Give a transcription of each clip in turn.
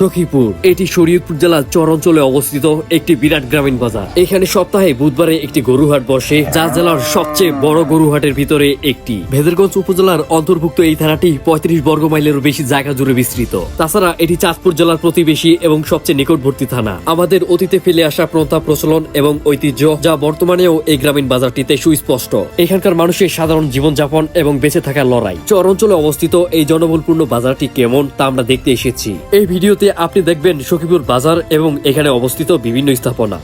সখীপুর। এটি শরীয়তপুর জেলার চর অঞ্চলে অবস্থিত একটি বিরাট গ্রামীণ বাজার। এখানে সপ্তাহে বুধবারে একটি গরুহাট বসে, যা জেলার সবচেয়ে বড় গরুহাটের ভিতরে একটি। ভেদেরগঞ্জ উপজেলার অন্তর্ভুক্ত এই থানাটি পঁয়ত্রিশ বর্গ মাইলেরও বেশি জায়গা জুড়ে বিস্তৃত। তাছাড়া এটি চাঁদপুর জেলার প্রতিবেশী এবং সবচেয়ে নিকটবর্তী থানা। আমাদের অতীতে ফেলে আসা প্রথা প্রচলন এবং ঐতিহ্য যা বর্তমানেও এই গ্রামীণ বাজারটিতে সুস্পষ্ট। এখানকার মানুষের সাধারণ জীবনযাপন এবং বেঁচে থাকার লড়াই। চর অঞ্চলে অবস্থিত এই জনবলপূর্ণ বাজারটি কেমন তা আমরা দেখতে এসেছি। এই ভিডিওতে আপনি দেখবেন সখীপুর বাজার এবং এখানে অবস্থিত বিভিন্ন স্থাপনা।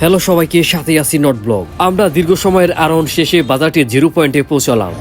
হ্যালো সবাইকে সাথে আছি নট ব্লগ আমরা দীর্ঘ সময়ের আরোহণ শেষে বাজারটি জিরো পয়েন্টে পৌঁছলাম।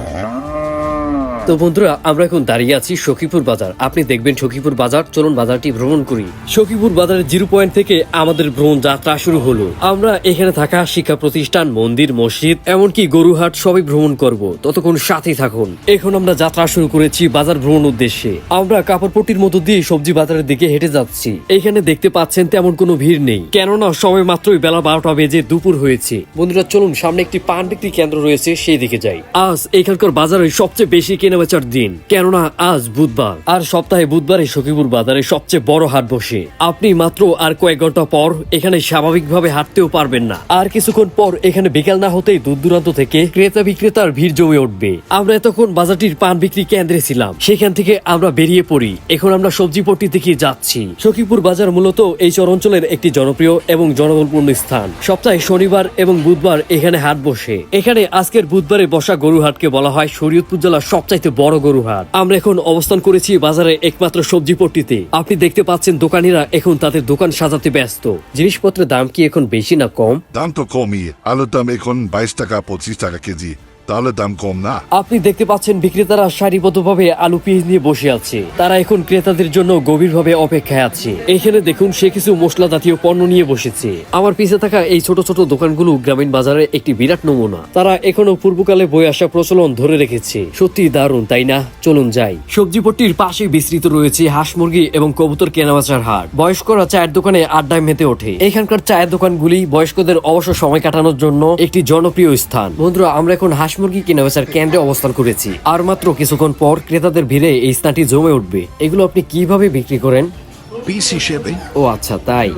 তো বন্ধুরা, আমরা এখন দাঁড়িয়ে আছি সখীপুর বাজার। আপনি দেখবেন সখীপুর বাজার, চলুন বাজারটি ভ্রমণ করি। সখীপুর বাজারের জিরো পয়েন্ট থেকে আমাদের ভ্রমণ যাত্রা শুরু হলো। আমরা এখানে থাকা শিক্ষা প্রতিষ্ঠান, মন্দির, মসজিদ, এমনকি গরুহাট, সবই ভ্রমণ করব। ততক্ষণ সাথেই থাকুন। এখন আমরা যাত্রা শুরু করেছি বাজার ভ্রমণ উদ্দেশ্যে। আমরা কাপড়পট্টির মধ্য দিয়ে সবজি বাজারের দিকে হেঁটে যাচ্ছি। এখানে দেখতে পাচ্ছেন তেমন কোনো ভিড় নেই। কেননা সময় মাত্রই বেলা বারোটা বেজে দুপুর হয়েছে। বন্ধুরা, চলুন সামনে একটি পান বিক্রি কেন্দ্র রয়েছে, সেই দিকে যাই। আজ এখানকার বাজারে সবচেয়ে বেশি কেনাবেচার দিন। কেননা আজ বুধবার, আর সপ্তাহে বুধবারে সখীপুর বাজারে সবচেয়ে বড় হাট বসে। আপনি মাত্র আর কয়েক ঘণ্টা পর এখানে স্বাভাবিকভাবে হাঁটতেও পারবেন না। আর কিছুক্ষণ পর এখানে বিকেল না হতেই দূর দূরান্ত থেকে ক্রেতা বিক্রেতার ভিড় জমে উঠবে। আমরা এতক্ষণ বাজারটির পান বিক্রি কেন্দ্রে ছিলাম। সেখান থেকে আমরা বেরিয়ে পড়ি। এখন আমরা সবজি পট্টি দিকে যাচ্ছি। সখীপুর বাজার মূলত এই চর অঞ্চলের একটি জনপ্রিয় এবং জনবলপূর্ণ স্থান। সপ্তাহে শনিবার এবং বুধবার এখানে হাট বসে। এখানে আজকের বুধবারে বসা গরু হাটকে বলা হয় শরীয়তপুর জেলার সবচাইতে বড় গরু হাট। আমরা এখন অবস্থান করেছি বাজারে একমাত্র সবজি পট্টিতে আপনি দেখতে পাচ্ছেন দোকানিরা এখন তাদের দোকান সাজাতে ব্যস্ত। জিনিসপত্রের দাম কি এখন বেশি না কম? দাম তো কমই। আলুর দাম এখন বাইশ টাকা, পঁচিশ টাকা কেজি। তাহলে দাম কম না? আপনি দেখতে পাচ্ছেন বিক্রেতারা সারিবদ্ধভাবে আলু পেঁয়াজ নিয়ে বসে আছে। তারা এখন ক্রেতাদের জন্য গভীরভাবে অপেক্ষায় আছে। এখানে দেখুন সে কিছু মশলা জাতীয় পণ্য নিয়ে বসেছে। আমার থাকা এই ছোট ছোট দোকানগুলো গ্রামীণ বাজারে একটি বিরাট নমুনা। তারা এখনও পূর্বকালে বই আসা প্রচলন ধরে রেখেছে। সত্যি দারুণ, তাই না? চলুন যাই। সবজি পট্টির পাশে বিস্তৃত রয়েছে হাঁস মুরগি এবং কবুতর কেনাবেচার হাট। বয়স্করা চায়ের দোকানে আড্ডায় মেতে ওঠে। এখানকার চায়ের দোকানগুলি বয়স্কদের অবসর সময় কাটানোর জন্য একটি জনপ্রিয় স্থান। বন্ধুরা, আমরা এখন হাঁস মুরগি কেনাবেচার কেন্দ্রে অবস্থান করেছি। আর মাত্র কিছুক্ষণ পর ক্রেতাদের ভিড়ে এই স্থানটি জমে উঠবে। এগুলো আপনি কীভাবে বিক্রি করেন? পিস হিসেবে। ও আচ্ছা তাই?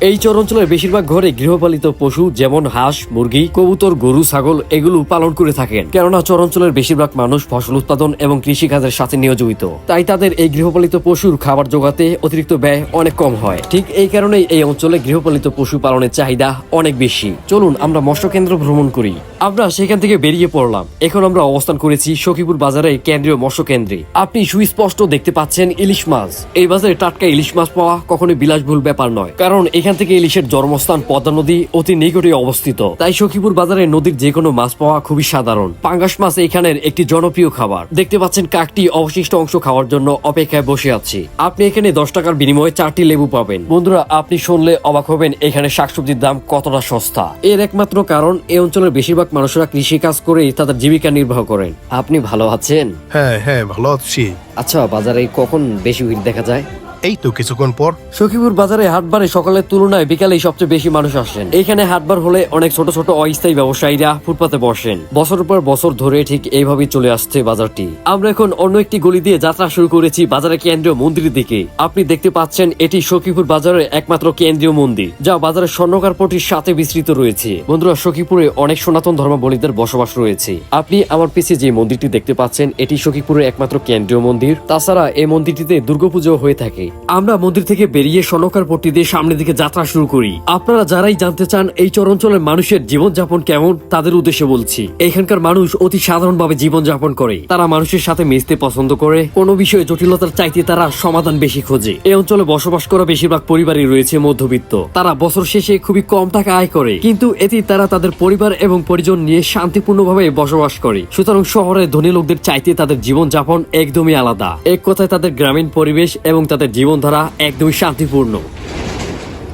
এই চর অঞ্চলের বেশিরভাগ ঘরে গৃহপালিত পশু যেমন হাঁস মুরগি কবুতর গরু ছাগল এগুলো পালন করে থাকেন। কেননা চর অঞ্চলের বেশিরভাগ মানুষ ফসল উৎপাদন এবং কৃষি কাজের সাথে নিয়োজিত। তাই তাদের এই গৃহপালিত পশুর খাবার জোগাতে অতিরিক্ত ব্যয় অনেক কম হয়। ঠিক এই কারণেই এই অঞ্চলে গৃহপালিত পশু পালনের চাহিদা অনেক বেশি। চলুন আমরা মৎস্য কেন্দ্র ভ্রমণ করি। আমরা সেখান থেকে বেরিয়ে পড়লাম। এখন আমরা অবস্থান করেছি সখীপুর বাজারে কেন্দ্রীয় মৎস্য কেন্দ্রে আপনি সুস্পষ্ট দেখতে পাচ্ছেন ইলিশ মাছ। এই বাজারে টাটকা ইলিশ মাছ পাওয়া কখনোই বিলাসবহুল ব্যাপার নয়। কারণ এখান থেকে ইলিশের জন্মস্থান পদ্মা নদী অতি নিকটে অবস্থিত। তাই সখীপুর বাজারে নদীর যে কোনো মাছ পাওয়া খুবই সাধারণ। পাঙ্গাস মাছ এখানের একটি জনপ্রিয় খাবার। দেখতে পাচ্ছেন কাকটি অবশিষ্ট অংশ খাওয়ার জন্য অপেক্ষায় বসে আছে। আপনি এখানে দশ টাকার বিনিময়ে চারটি লেবু পাবেন। বন্ধুরা আপনি শুনলে অবাক হবেন এখানে শাকসবজির দাম কতটা সস্তা। এর একমাত্র কারণ এই অঞ্চলের বেশিরভাগ মানুষরা কৃষি কাজ করেই তাদের জীবিকা নির্বাহ করেন। আপনি ভালো আছেন? হ্যাঁ হ্যাঁ ভালো আছি। আচ্ছা বাজারে কখন বেশি ভিড় দেখা যায়? এই তো কিছুক্ষণ পর সখীপুর বাজারে হাটবারে সকালের তুলনায় বিকালেই সবচেয়ে বেশি মানুষ আসেন। এখানে হাটবার হলে অনেক ছোট ছোট অস্থায়ী ব্যবসায়ীরা ফুটপাতে বসেন। বছর পর বছর ধরে ঠিক এইভাবেই চলে আসছে বাজারটি। আমরা এখন অন্য একটি গলি দিয়ে যাত্রা শুরু করেছি বাজারের কেন্দ্রীয় মন্দিরের দিকে। আপনি দেখতে পাচ্ছেন এটি সখীপুর বাজারের একমাত্র কেন্দ্রীয় মন্দির, যা বাজারের স্বর্ণকার পটির সাথে বিস্তৃত রয়েছে। বন্ধুরা, সখীপুরে অনেক সনাতন ধর্মাবলীদের বসবাস রয়েছে। আপনি আমার পিছিয়ে যে মন্দিরটি দেখতে পাচ্ছেন, এটি সখীপুরের একমাত্র কেন্দ্রীয় মন্দির। তাছাড়া এই মন্দিরটিতে দুর্গাপুজো হয়ে থাকে। আমরা মন্দির থেকে বেরিয়ে সনকার পট্টি দিয়ে সামনের দিকে যাত্রা শুরু করি। আপনারা যারাই জানতে চান এই চরাঞ্চলের মানুষের জীবনযাপন কেমন, তাদের উদ্দেশ্যে বলছি, এখানকার মানুষ অতি সাধারণভাবে জীবনযাপন করে। তারা মানুষের সাথে মিশতে পছন্দ করে, কোনো বিষয়ে জটিলতার চাইতে তারা সমাধান বেশি খোঁজে। এই অঞ্চলে বসবাস করা বেশিরভাগ পরিবারই রয়েছে মধ্যবিত্ত। তারা বছর শেষে খুবই কম টাকা আয় করে, কিন্তু এতে তারা তাদের পরিবার এবং পরিজন নিয়ে শান্তিপূর্ণভাবে বসবাস করে। সুতরাং শহরের ধনী লোকদের চাইতে তাদের জীবনযাপন একদমই আলাদা। এক কথায় তাদের গ্রামীণ পরিবেশ এবং তাদের জীবনধারা একদমই শান্তিপূর্ণ।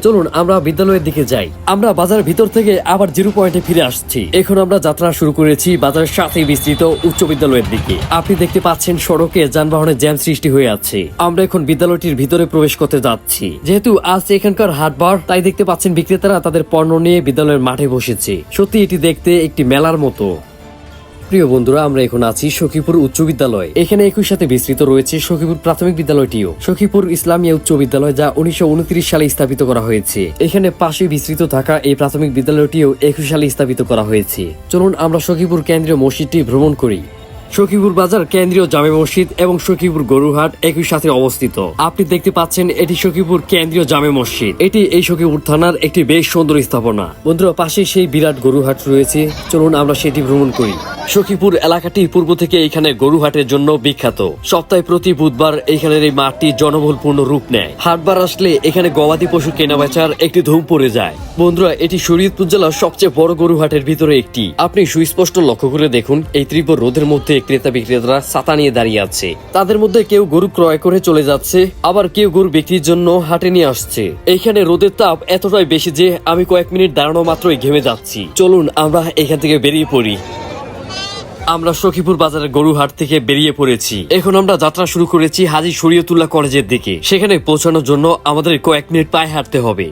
চলুন আমরা বিদ্যালয়ের দিকে যাই। আমরা বাজারের ভিতর থেকে আবার জিরো পয়েন্টে ফিরে আসছি। এখন আমরা যাত্রা শুরু করেছি বাজারের সাথে বিস্তৃত উচ্চ বিদ্যালয়ের দিকে। আপনি দেখতে পাচ্ছেন সড়কে যানবাহনের জ্যাম সৃষ্টি হয়ে আছে। আমরা এখন বিদ্যালয়টির ভিতরে প্রবেশ করতে যাচ্ছি। যেহেতু আজ এখানকার হাটবার তাই দেখতে পাচ্ছেন বিক্রেতারা তাদের পণ্য নিয়ে বিদ্যালয়ের মাঠে বসেছে। সত্যি এটি দেখতে একটি মেলার মতো। প্রিয় বন্ধুরা, আমরা এখন আছি সখীপুর উচ্চ বিদ্যালয়। এখানে একই সাথে বিস্তৃত রয়েছে সখীপুর প্রাথমিক বিদ্যালয়টিও। সখীপুর ইসলামিয়া উচ্চ বিদ্যালয় যা উনিশশো উনত্রিশ সালে স্থাপিত করা হয়েছে। এখানে পাশে বিস্তৃত থাকা এই প্রাথমিক বিদ্যালয়টিও একুশ সালে স্থাপিত করা হয়েছে। চলুন আমরা সখীপুর কেন্দ্রীয় মসজিদটি ভ্রমণ করি। সখীপুর বাজার কেন্দ্রীয় জামে মসজিদ এবং সখীপুর গরুহাট একই সাথে অবস্থিত। আপনি দেখতে পাচ্ছেন এটি সখীপুর কেন্দ্রীয় জামে মসজিদ। এটি এই সখীপুর থানার একটি বেশ সুন্দর স্থাপনা। বন্ধুরা, পাশে সেই বিরাট গরুহাট রয়েছে। চলুন আমরা সেটি ভ্রমণ করি। সখীপুর এলাকাটি পূর্ব থেকে এখানে গরুহাটের জন্য বিখ্যাত। সপ্তাহে প্রতি বুধবার এখানের এই মাঠটি জনবহুলপূর্ণ রূপ নেয়। হাটবার আসলে এখানে গবাদি পশু কেনা বেচার একটি ধুম পড়ে যায়। বন্ধুরা, এটি শরীয়তপুর জেলার সবচেয়ে বড় গরুহাটের ভিতরে একটি। আপনি সুস্পষ্ট লক্ষ্য করে দেখুন, এই তীব্র রোদের মধ্যে ক্রেতা বিক্রেতারা ছাতা নিয়ে দাঁড়িয়ে আছে। তাদের মধ্যে কেউ গরু ক্রয় করে চলে যাচ্ছে, আবার কেউ গরু বিক্রির জন্য হাটে নিয়ে আসছে। এখানে রোদের তাপ এতটাই বেশি যে আমি কয়েক মিনিট দাঁড়ানো মাত্রই ঘেমে যাচ্ছি। চলুন, আমরা এখান থেকে বেরিয়ে পড়ি। আমরা সখীপুর বাজারের গরুহাট থেকে বেরিয়ে পড়েছি। এখন আমরা যাত্রা শুরু করেছি হাজি শরীয়তুল্লাহ কলেজের দিকে। সেখানে পৌঁছানোর জন্য আমাদের কয়েক মিনিট পায়ে হাঁটতে হবে।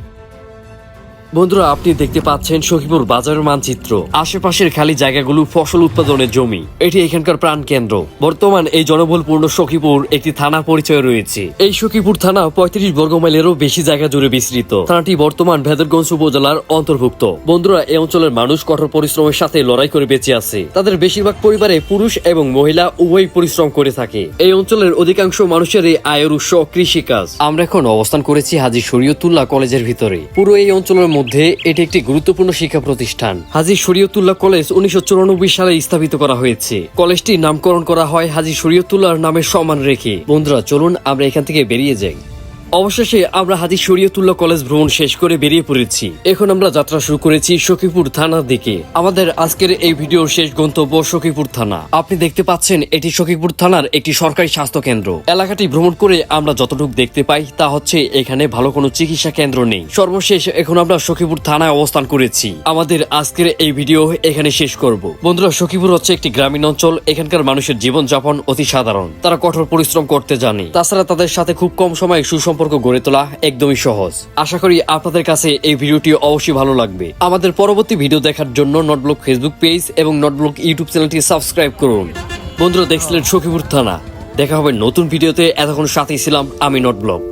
বন্ধুরা, আপনি দেখতে পাচ্ছেন সখীপুর বাজারের মানচিত্র। আশেপাশের খালি জায়গাগুলো ফসল উৎপাদনের জমি। এটি এখানকার প্রাণ কেন্দ্র। বর্তমান এই জনবলপূর্ণ সখীপুর একটি থানা পরিচয় রয়েছে। এই সখীপুর থানা পঁয়ত্রিশ বর্গ মাইলেরও বেশি জায়গা জুড়ে বিস্তৃত। থানাটি বর্তমান ভেদরগঞ্জ উপজেলার অন্তর্ভুক্ত। বন্ধুরা, এই অঞ্চলের মানুষ কঠোর পরিশ্রমের সাথে লড়াই করে বেঁচে আছে। তাদের বেশিরভাগ পরিবারে পুরুষ এবং মহিলা উভয় পরিশ্রম করে থাকে। এই অঞ্চলের অধিকাংশ মানুষেরই আয়ের উৎস কৃষিকাজ। আমরা এখন অবস্থান করেছি হাজি শরীয়তুল্লাহ কলেজের ভিতরে। পুরো এই অঞ্চলের মধ্যে এটি একটি গুরুত্বপূর্ণ শিক্ষা প্রতিষ্ঠান। হাজি শরীয়তুল্লাহ কলেজ উনিশশো চুরানব্বই সালে স্থাপিত করা হয়েছে। কলেজটির নামকরণ করা হয় হাজি শরীয়তুল্লাহর নামের সম্মান রেখে বন্ধুরা, চলুন আমরা এখান থেকে বেরিয়ে যাই। অবশেষে আমরা হাজি শরীয়তুল্লাহ কলেজ ভ্রমণ শেষ করে বেরিয়ে পড়েছি। এখন আমরা যাত্রা শুরু করেছি সখীপুর থানার দিকে। আমাদের আজকের এই ভিডিওর শেষ গন্তব্য সখীপুর থানা। আপনি দেখতে পাচ্ছেন, এটি সখীপুর থানার একটি সরকারি স্বাস্থ্য কেন্দ্র। এলাকাটি ভ্রমণ করে আমরা যতটুকু দেখতে পাই, তা হচ্ছে এখানে ভালো কোনো চিকিৎসা কেন্দ্র নেই। সর্বশেষ এখন আমরা সখীপুর থানায় অবস্থান করেছি। আমাদের আজকের এই ভিডিও এখানে শেষ করব। বন্ধুরা, সখীপুর হচ্ছে একটি গ্রামীণ অঞ্চল। এখানকার মানুষের জীবনযাপন অতি সাধারণ। তারা কঠোর পরিশ্রম করতে জানে। তাছাড়া তাদের সাথে খুব কম সময়ে সুসম্পর্ক গড়ে তোলা একদমই সহজ। আশা করি আপনাদের কাছে এই ভিডিওটি অবশ্যই ভালো লাগবে। আমাদের পরবর্তী ভিডিও দেখার জন্য নটব্লক ফেসবুক পেজ এবং নটব্লক ইউটিউব চ্যানেলটি সাবস্ক্রাইব করুন। বন্ধুরা, দেখছিলেন সখীপুর থানা। দেখা হবে নতুন ভিডিওতে। এতক্ষণ সাথেই ছিলাম আমি নটব্লক